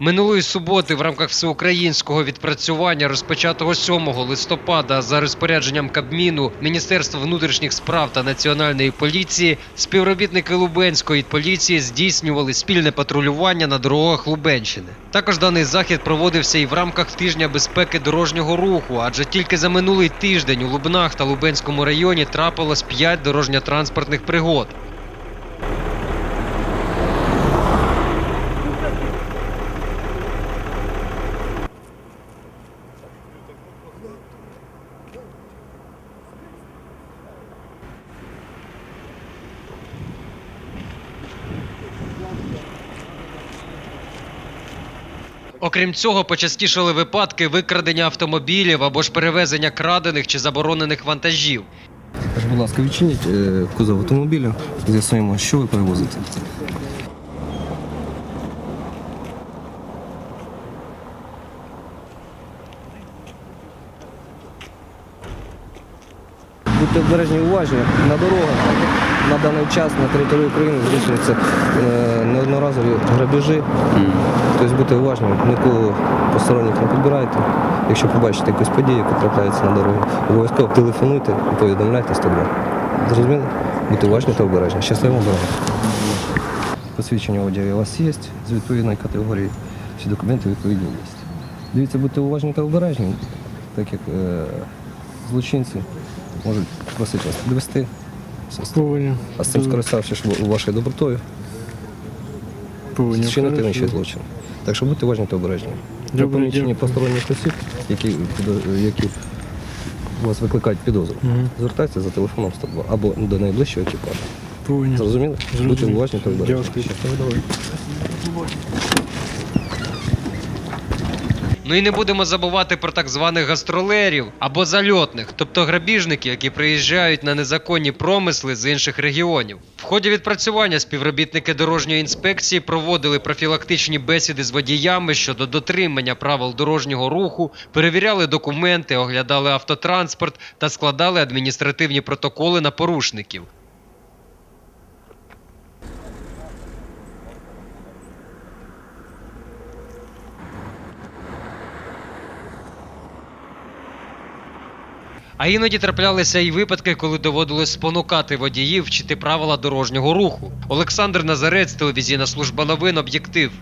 Минулої суботи в рамках всеукраїнського відпрацювання, розпочатого 7 листопада за розпорядженням Кабміну, Міністерства внутрішніх справ та Національної поліції, співробітники Лубенської поліції здійснювали спільне патрулювання на дорогах Лубенщини. Також даний захід проводився і в рамках тижня безпеки дорожнього руху, адже тільки за минулий тиждень у Лубнах та Лубенському районі трапилось 5 дорожньо-транспортних пригод. Окрім цього, почастішали випадки викрадення автомобілів або ж перевезення крадених чи заборонених вантажів. Будь ласка, відчиніть е, кузов автомобіля, з'ясуємо, що ви перевозите. Будьте обережні уважні на дорогах. На даний час на території України здійснюються е, неодноразові грабежі. Тобто будьте уважні, нікого посторонніх не підбирайте. Якщо побачите якусь подію, яка трапляється на дорозі, обов'язково телефонуйте і повідомляйте 102. Зрозуміли? Будьте уважні та обережні. Щасливо дороги. Посвідчення одягу у вас є з відповідної категорії. Всі документи відповідні є. Дивіться, будьте уважні та обережні, так як е, злочинці можуть просити вас підвести. Повинен. А з цим скориставшись вашою добротою, Повинен. вчинити Хорошо. інший злочин. Так що будьте уважні та обережні. При поміченні посторонніх осіб, які, які вас викликають підозру, Мгм. звертайтеся за телефоном 102 або до найближчого екіпажу. Повинен. Зрозуміли? Будьте уважні та обережні. Дякую. Ну і не будемо забувати про так званих гастролерів або зальотних, тобто грабіжників, які приїжджають на незаконні промисли з інших регіонів. В ході відпрацювання співробітники дорожньої інспекції проводили профілактичні бесіди з водіями щодо дотримання правил дорожнього руху, перевіряли документи, оглядали автотранспорт та складали адміністративні протоколи на порушників. А іноді траплялися і випадки, коли доводилось спонукати водіїв вчити правила дорожнього руху. Олександр Назарець, телевізійна служба новин, об'єктив.